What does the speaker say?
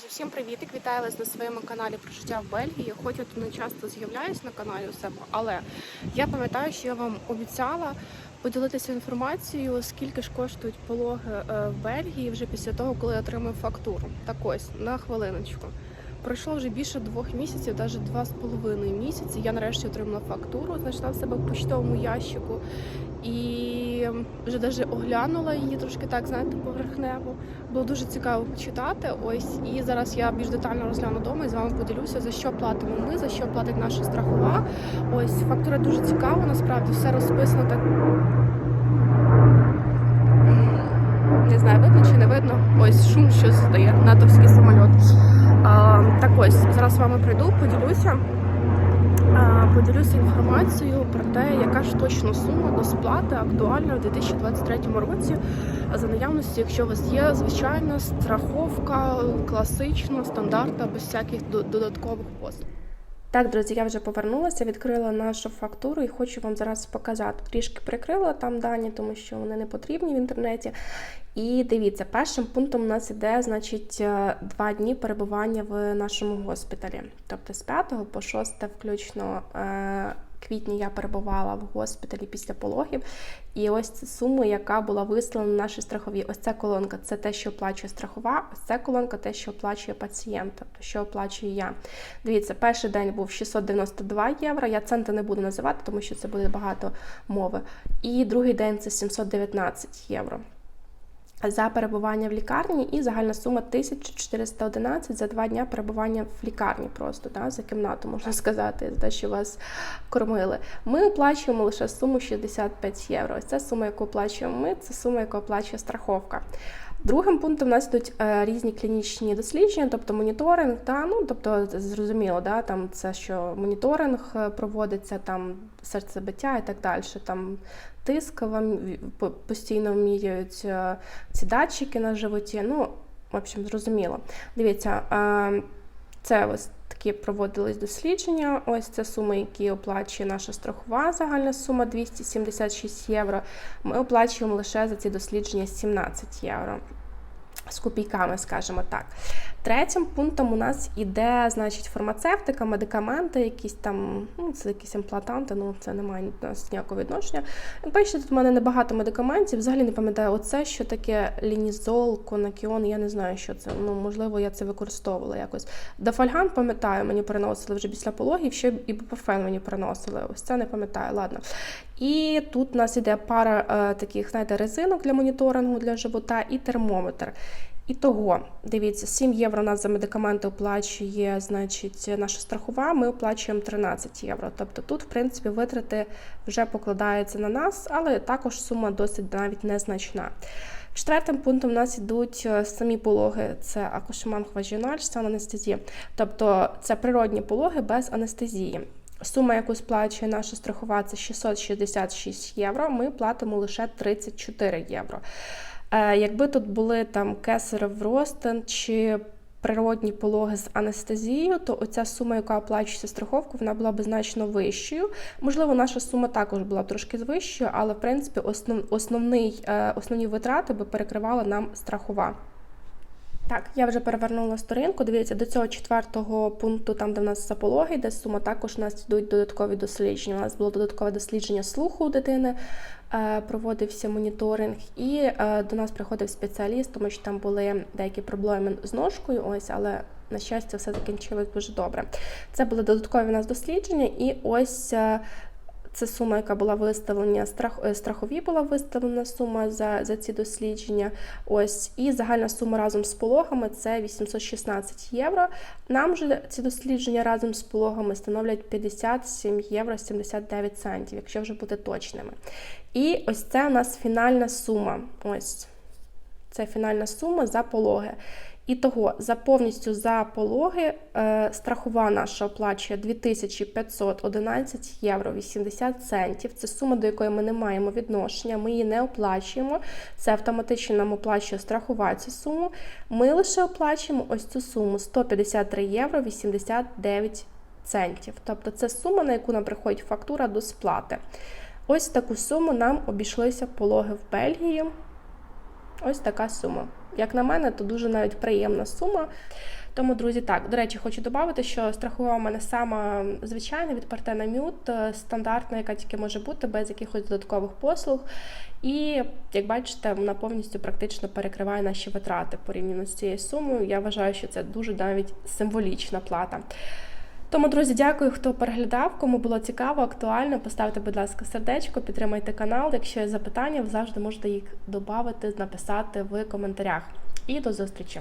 Друзі, всім привітик! Вітаю вас на своєму каналі про життя в Бельгії. Хоч от не часто з'являюсь на каналі у себе, але я пам'ятаю, що я вам обіцяла поділитися інформацією, скільки ж коштують пологи е, в Бельгії вже після того, коли я отримав фактуру. Так ось на хвилиночку. Пройшло вже більше двох місяців, навіть два з половиною місяці. Я нарешті отримала фактуру, знайшла в себе в почтовому ящику і вже навіть оглянула її трошки так, знаєте, поверхнево. Було дуже цікаво почитати. Ось і зараз я більш детально розгляну вдома і з вами поділюся, за що платимо ми, за що платить наша страхова. Ось фактура дуже цікава, насправді все розписано так. Не знаю, видно чи не видно. Ось шум, що здає, натовський самоліт. А, так ось зараз з вами прийду, поділюся. Поділюся інформацією про те, яка ж точно сума до сплати актуальна у 2023 році. За наявності, якщо у вас є звичайна страховка, класична, стандартна, без всяких додаткових послуг. Так, друзі, я вже повернулася, відкрила нашу фактуру і хочу вам зараз показати. Трішки прикрила там дані, тому що вони не потрібні в інтернеті. І дивіться, першим пунктом у нас іде, значить, е, два дні перебування в нашому госпіталі. Тобто з 5 по 6 включно квітня я перебувала в госпіталі після пологів. І ось це сума, яка була вислана на нашій страховій. Ось ця колонка це те, що оплачує страхова, ось ця колонка те, що оплачує пацієнт, тобто що оплачую я. Дивіться, перший день був 692 євро. Я центи не буду називати, тому що це буде багато мови. І другий день це 719 євро. За перебування в лікарні і загальна сума 1411 за два дня перебування в лікарні, просто да, за кімнату, можна сказати, за те, що вас кормили. Ми оплачуємо лише суму 65 євро. Ось ця сума, яку оплачуємо ми, це сума, яку оплачує страховка. Другим пунктом у нас йдуть е, різні клінічні дослідження, тобто моніторинг, та ну тобто зрозуміло, да, там це що моніторинг е, проводиться, там серцебиття і так далі. Там тиск вам постійно міряють е, ці датчики на животі. Ну, в общем, зрозуміло. Дивіться, це ось такі проводились дослідження. Ось це суми, які оплачує наша страхова. Загальна сума 276 євро. Ми оплачуємо лише за ці дослідження 17 євро. З копійками, скажімо так. Третім пунктом у нас іде, значить, фармацевтика, медикаменти, якісь там, ну, це якісь імплантанти, ну це не має до нас ніякого відношення. Бачите, тут в мене небагато медикаментів. Взагалі не пам'ятаю, оце що таке лінізол, конакіон, я не знаю, що це. Ну, можливо, я це використовувала якось. Дафальган, пам'ятаю, мені переносили вже після пологів, ще ібупрофен мені переносили. Ось це не пам'ятаю, ладно. І тут у нас іде пара е, таких, знаєте, резинок для моніторингу для живота і термометр. І того, дивіться, 7 євро у нас за медикаменти оплачує, значить, наша страхова, ми оплачуємо 13 євро. Тобто тут, в принципі, витрати вже покладаються на нас, але також сума досить навіть незначна. Четвертим пунктом у нас йдуть е, самі пологи, це акушеманг вагіналь, стан анестезії. Тобто це природні пологи без анестезії. Сума, яку сплачує наша страхова, це 666 євро. Ми платимо лише 34 євро. Е, Якби тут були там кесарев ростин чи природні пологи з анестезією, то оця сума, яка оплачується страховку, вона була б значно вищою. Можливо, наша сума також була трошки вищою, але в принципі основ, основний, е, основні витрати би перекривала нам страхова. Так, я вже перевернула сторінку. Дивіться, до цього четвертого пункту, там, де в нас запологи, де сума, також у нас йдуть додаткові дослідження. У нас було додаткове дослідження слуху у дитини, е, проводився моніторинг, і е, до нас приходив спеціаліст, тому що там були деякі проблеми з ножкою. Ось, але на щастя, все закінчилось дуже добре. Це були додаткові у нас дослідження, і ось. Це сума, яка була виставлена, страх, е, страхові була виставлена сума за, за ці дослідження. Ось, і загальна сума разом з пологами це 816 євро. Нам же ці дослідження разом з пологами становлять 57 євро 79 центів, якщо вже бути точними. І ось це у нас фінальна сума. Ось це фінальна сума за пологи. І того за повністю за пологи е, страхова наша оплачує 2511 євро 80 центів. Це сума, до якої ми не маємо відношення, ми її не оплачуємо. Це автоматично нам оплачує страхова цю суму. Ми лише оплачуємо ось цю суму 153 євро 89 центів. Тобто це сума, на яку нам приходить фактура до сплати. Ось таку суму нам обійшлися пологи в Бельгії. Ось така сума. Як на мене, то дуже навіть приємна сума. Тому, друзі, так, до речі, хочу додати, що страхова у мене сама звичайна від Mute, е, стандартна, яка тільки може бути, без якихось додаткових послуг. І як бачите, вона повністю практично перекриває наші витрати порівняно з цією сумою. Я вважаю, що це дуже навіть символічна плата. Тому, друзі, дякую, хто переглядав. Кому було цікаво, актуально. Поставте, будь ласка, сердечко, підтримайте канал. Якщо є запитання, ви завжди можете їх додати, написати в коментарях. І до зустрічі!